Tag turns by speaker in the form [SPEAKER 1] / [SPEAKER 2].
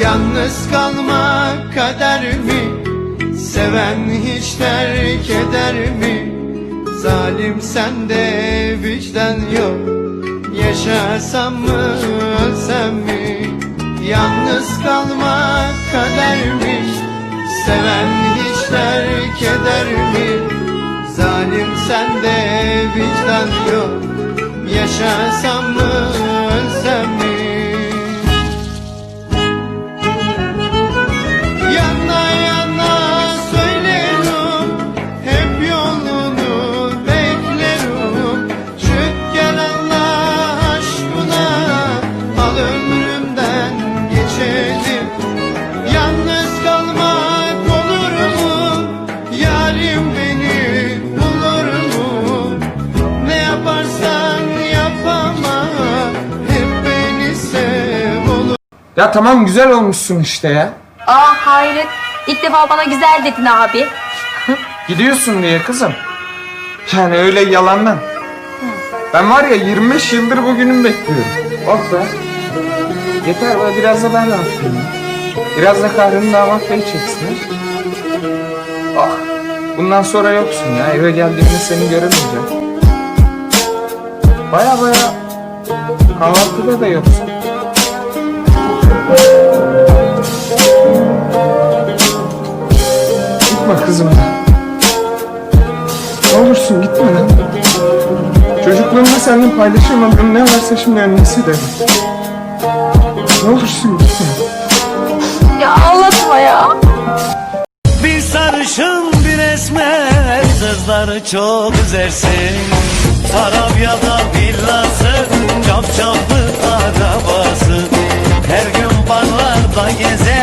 [SPEAKER 1] Yalnız kalmak kader mi? Seven hiç terk eder mi? Zalim sende vicdan yok Yaşasam mı ölsem mi? Yalnız kalmak kader mi? Seven hiç terk eder mi? Sende vicdan yok. Yaşasam mı ölsem mi? Yana yana
[SPEAKER 2] Ya tamam güzel olmuşsun işte ya.
[SPEAKER 3] Aa hayret. İlk defa bana güzel dedin abi.
[SPEAKER 2] Gidiyorsun diye kızım. Yani öyle yalandan. Ben var ya 25 yıldır bugünü bekliyorum. Oh be. Yeter be biraz da ben rahatlayayım. ya. Biraz da kahrını damat bey çeksin. Ah. Bundan sonra yoksun ya. Eve geldiğimde seni göremeyeceğim. Baya baya kahvaltıda da yoksun. Gitme kızım. Ne olursun gitme lan. Çocukluğumda seninle paylaşamadığım ne varsa şimdi annesi de. Ne olursun gitme.
[SPEAKER 3] Ya ağlatma ya.
[SPEAKER 4] Bir sarışın bir esmer Kızları çok üzersin Arabya'da villası Çapçaplı arabası Her gün barlarda gezer